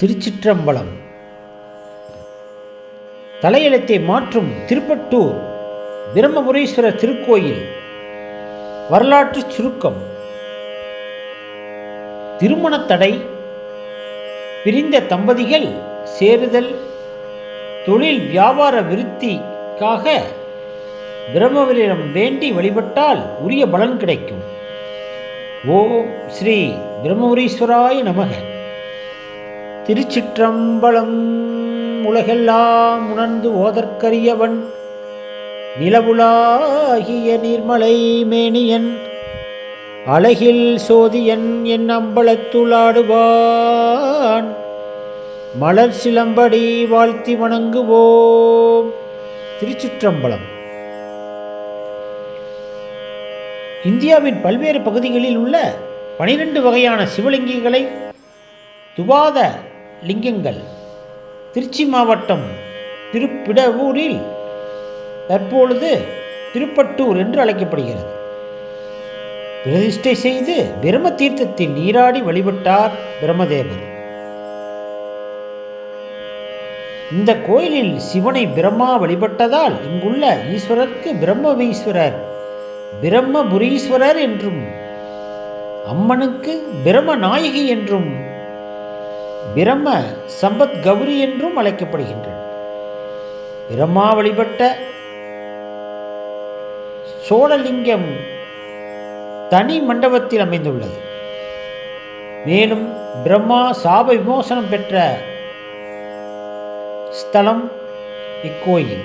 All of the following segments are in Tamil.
திருச்சிற்றம்பலம். தலையெழுத்தை மாற்றும் திருப்பட்டூர் பிரம்மபுரீஸ்வரர் திருக்கோயில் வரலாற்று சுருக்கம். திருமணத்தடை பிரிந்த தம்பதிகள் சேருதல் தொழில் வியாபார விருத்திக்காக பிரம்மவரிடம் வேண்டி வழிபட்டால் உரிய பலன் கிடைக்கும். ஓம் ஸ்ரீ பிரம்மபுரீஸ்வராய நமக. திருச்சிற்றம்பலம் உலகெல்லாம் உணர்ந்து ஓதற்கரியவன் நிலவுலாகிய நீர்மலை மேனியன் அழகில் சோதியன் என் அம்பலத்துளாடுவான் மலர் சிலம்படி வாழ்த்தி வணங்குவோம். திருச்சிற்றம்பலம். இந்தியாவின் பல்வேறு பகுதிகளில் உள்ள பனிரெண்டு வகையான சிவலிங்கங்களை துவாத லிங்கங்கள். திருச்சி மாவட்டம் திருப்பிடவூரில் தற்பொழுது திருப்பட்டூர் என்று அழைக்கப்படுகிறது. பிரதிஷ்டை செய்து பிரம்ம தீர்த்தத்தில் நீராடி வழிபட்டார் பிரம்மதேவர். இந்த கோயிலில் சிவனை பிரம்மா வழிபட்டதால் இங்குள்ள ஈஸ்வரருக்கு பிரம்மவீஸ்வரர் பிரம்மபுரீஸ்வரர் என்றும் அம்மனுக்கு பிரம்ம நாயகி என்றும் பிரம்ம சம்பத் கௌரி என்றும் அழைக்கப்படுகின்றன. பிரம்மா வழிபட்ட சோழலிங்கம் தனி மண்டபத்தில் அமைந்துள்ளது. மேலும் பிரம்மா சாப விமோசனம் பெற்ற ஸ்தலம் இக்கோயில்.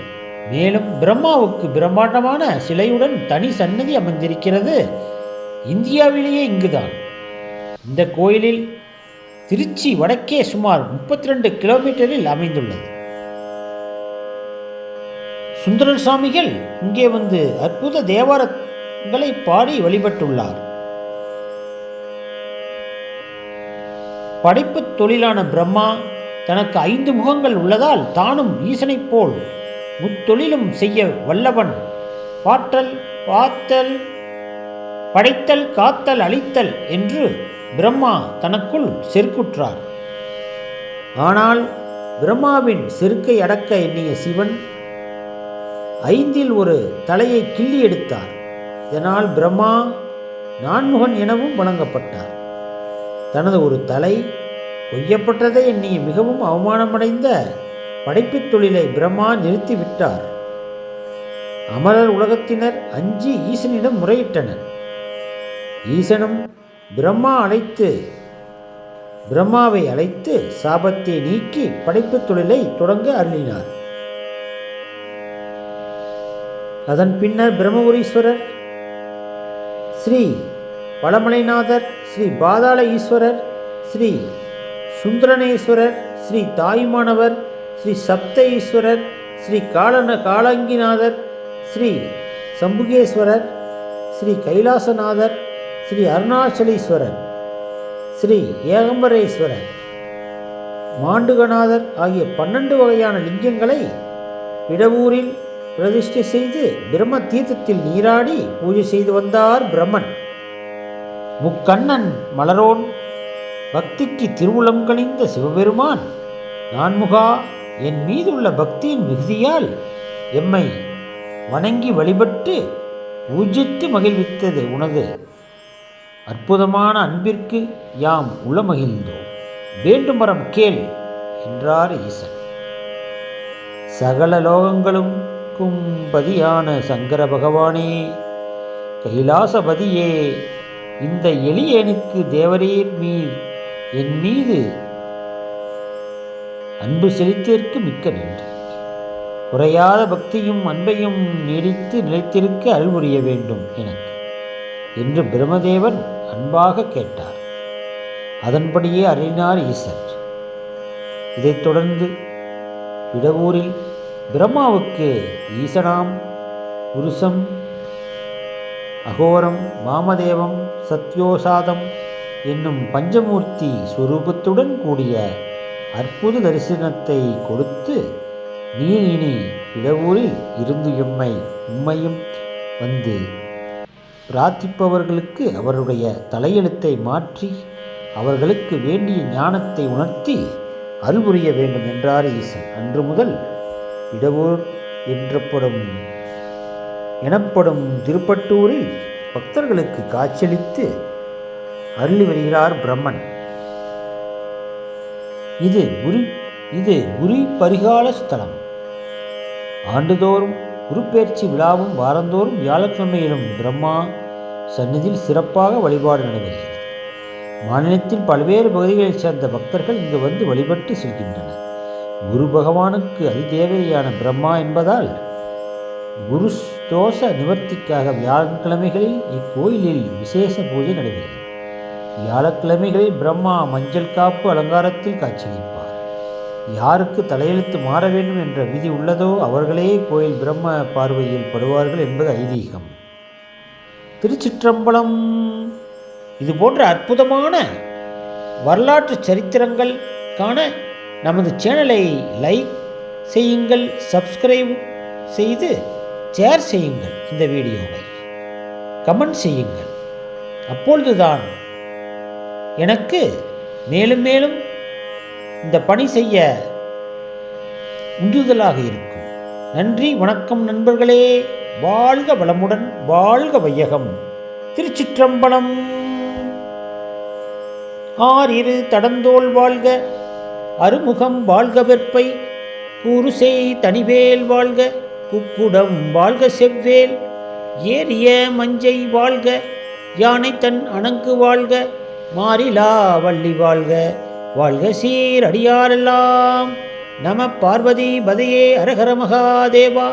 மேலும் பிரம்மாவுக்கு பிரம்மாண்டமான சிலையுடன் தனி சன்னதி அமைந்திருக்கிறது. இந்தியாவிலேயே இங்குதான். இந்த கோயிலில் திருச்சி வடக்கே சுமார் முப்பத்தி ரெண்டு கிலோமீட்டரில் அமைந்துள்ளது. சுந்தரர் சுவாமிகள் இங்கே வந்து அற்புத தேவாரங்களை பாடி வழிபட்டுள்ளார். படைப்பு தொழிலான பிரம்மா தனக்கு ஐந்து முகங்கள் உள்ளதால் தானும் ஈசனைப் போல் முத்தொழிலும் செய்ய வல்லவன். பாற்றல் பார்த்தல் படைத்தல் காத்தல் அழித்தல் என்று பிரம்மா தனக்குள் செருக்குற்றார். ஆனால் பிரம்மாவின் செருக்கை அடக்க எண்ணிய சிவன் ஐந்தில் ஒரு தலையை கிள்ளி எடுத்தார். இதனால் பிரம்மா நான்முகன் எனவும் வழங்கப்பட்டார் தனது ஒரு தலை கொய்யப்பட்டதை எண்ணிய மிகவும் அவமானமடைந்த படைப்புத் தொழிலை பிரம்மா நிறுத்திவிட்டார். அமரர் உலகத்தினர் அஞ்சு ஈசனிடம் முறையிட்டனர். ஈசனும் பிரம்மா அழைத்து பிரம்மாவை அழைத்து சாபத்தை நீக்கி படைப்புத் தொழிலை தொடங்க அருளினார். அதன் பின்னர் பிரம்மபுரீஸ்வரர் ஸ்ரீ வளமலைநாதர் ஸ்ரீ பாதாள ஈஸ்வரர் ஸ்ரீ சுந்தரணேஸ்வரர் ஸ்ரீ தாயுமானவர் ஸ்ரீ சப்த ஈஸ்வரர் ஸ்ரீ காலன காலங்கிநாதர் ஸ்ரீ சம்புகேஸ்வரர் ஸ்ரீ கைலாசநாதர் ஸ்ரீ அருணாச்சலீஸ்வரர் ஸ்ரீ ஏகம்பரேஸ்வரர். மாண்டுகநாதர் ஆகிய பன்னெண்டு வகையான லிங்கங்களை இடவூரில் பிரதிஷ்டை செய்து பிரம்ம தீர்த்தத்தில் நீராடி பூஜை செய்து வந்தார் பிரம்மன். முக்கண்ணன் மலரோன் பக்திக்கு திருவுளம் கணிந்த சிவபெருமான் நான்முகா என் மீதுள்ள பக்தியின் மிகுதியால் எம்மை வணங்கி வழிபட்டு பூஜித்து மகிழ்வித்தது உனது. அற்புதமான அன்பிற்கு யாம் உளமகிழ்ந்தோம். வேண்டுமரம் கேள் என்றார் ஈசன். சகல லோகங்களுக்கும் பதியான சங்கர பகவானே கைலாசபதியே இந்த எளியனுக்கு தேவரீர் மீர் என் மீது அன்பு செலுத்திற்கு மிக்க நன்றி. குறையாத பக்தியும் அன்பையும் நீடித்து நிலைத்திருக்க அருள்புரிய வேண்டும் எனக்கு என்று பிரம்மதேவன் அன்பாக கேட்டார். அதன்படியே அருளினார் ஈசர் இதைத் தொடர்ந்து இடவூரில் பிரம்மாவுக்கு ஈசனாம் புருஷம் அகோரம் வாமதேவம் சத்யோசாதம் என்னும் பஞ்சமூர்த்தி சுரூபத்துடன் கூடிய அற்புத தரிசனத்தை கொடுத்து நீர் இனி இடவூரில் இருந்து எம்மை உம்மையும் வந்து பிரார்த்திப்பவர்களுக்கு அவருடைய தலையெழுத்தை மாற்றி அவர்களுக்கு வேண்டிய ஞானத்தை உணர்த்தி அருள்புரிய வேண்டும் என்றார் ஈசன். அன்று முதல் இடவூர் என்றப்படும் எனப்படும் திருப்பட்டூரில் பக்தர்களுக்கு காட்சியளித்து அருளி வருகிறார் பிரம்மன். இது குரு இது குரு பரிகால ஸ்தலம். ஆண்டுதோறும் குருப்பெயர்ச்சி விழாவும் வாரந்தோறும் வியாழக்கிழமையிலும் பிரம்மா சந்நிதியில் சிறப்பாக வழிபாடு நடைபெறுகிறது. மாநிலத்தின் பல்வேறு பகுதிகளைச் சேர்ந்த பக்தர்கள் இங்கு வந்து வழிபட்டு செல்கின்றனர். குரு பகவானுக்கு அதிதேவையான பிரம்மா என்பதால் குரு தோஷ நிவர்த்திக்காக வியாழக்கிழமைகளில் இக்கோயிலில் விசேஷ பூஜை நடைபெறுகிறது. வியாழக்கிழமைகளில் பிரம்மா மஞ்சள் காப்பு அலங்காரத்தில் காட்சியளிப்பார். யாருக்கு தலையெழுத்து மாற வேண்டும் என்ற விதி உள்ளதோ அவர்களே கோயில் பிரம்ம பார்வையில் படுவார்கள் என்பது ஐதீகம். திருச்சிற்றம்பலம். இது போன்ற அற்புதமான வரலாற்று சரித்திரங்கள் காண நமது சேனலை லைக் செய்யுங்கள் சப்ஸ்கிரைப் செய்து ஷேர் செய்யுங்கள் இந்த வீடியோவை. கமெண்ட் செய்யுங்கள். அப்பொழுதுதான் எனக்கு மேலும் மேலும் இந்த பணி செய்ய உந்துதலாக இருக்கும். நன்றி வணக்கம் நண்பர்களே. வாழ்க வளமுடன் வாழ்க வையகம். திருச்சிற்றம்பலம். ஆறிரு தடந்தோல் வாழ்க. அருமுகம் வாழ்க வெற்பை. குருசை தனிவேல் வாழ்க. குக்குடம் வாழ்க செவ்வேல். ஏறிய மஞ்சை வாழ்க. யானை தன் அணங்கு வாழ்க. மாறிலா வள்ளி வாழ்க. வாழ்க சீரடியாரெல்லாம். நம பார்வதி பதையே அரகர மகாதேவா.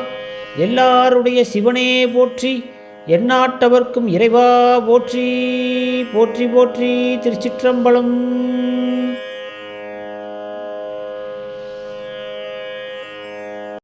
எல்லாருடைய சிவனே போற்றி எந்நாட்டவர்க்கும் இறைவா போற்றி போற்றி போற்றி திருச்சிற்றம்பலம்.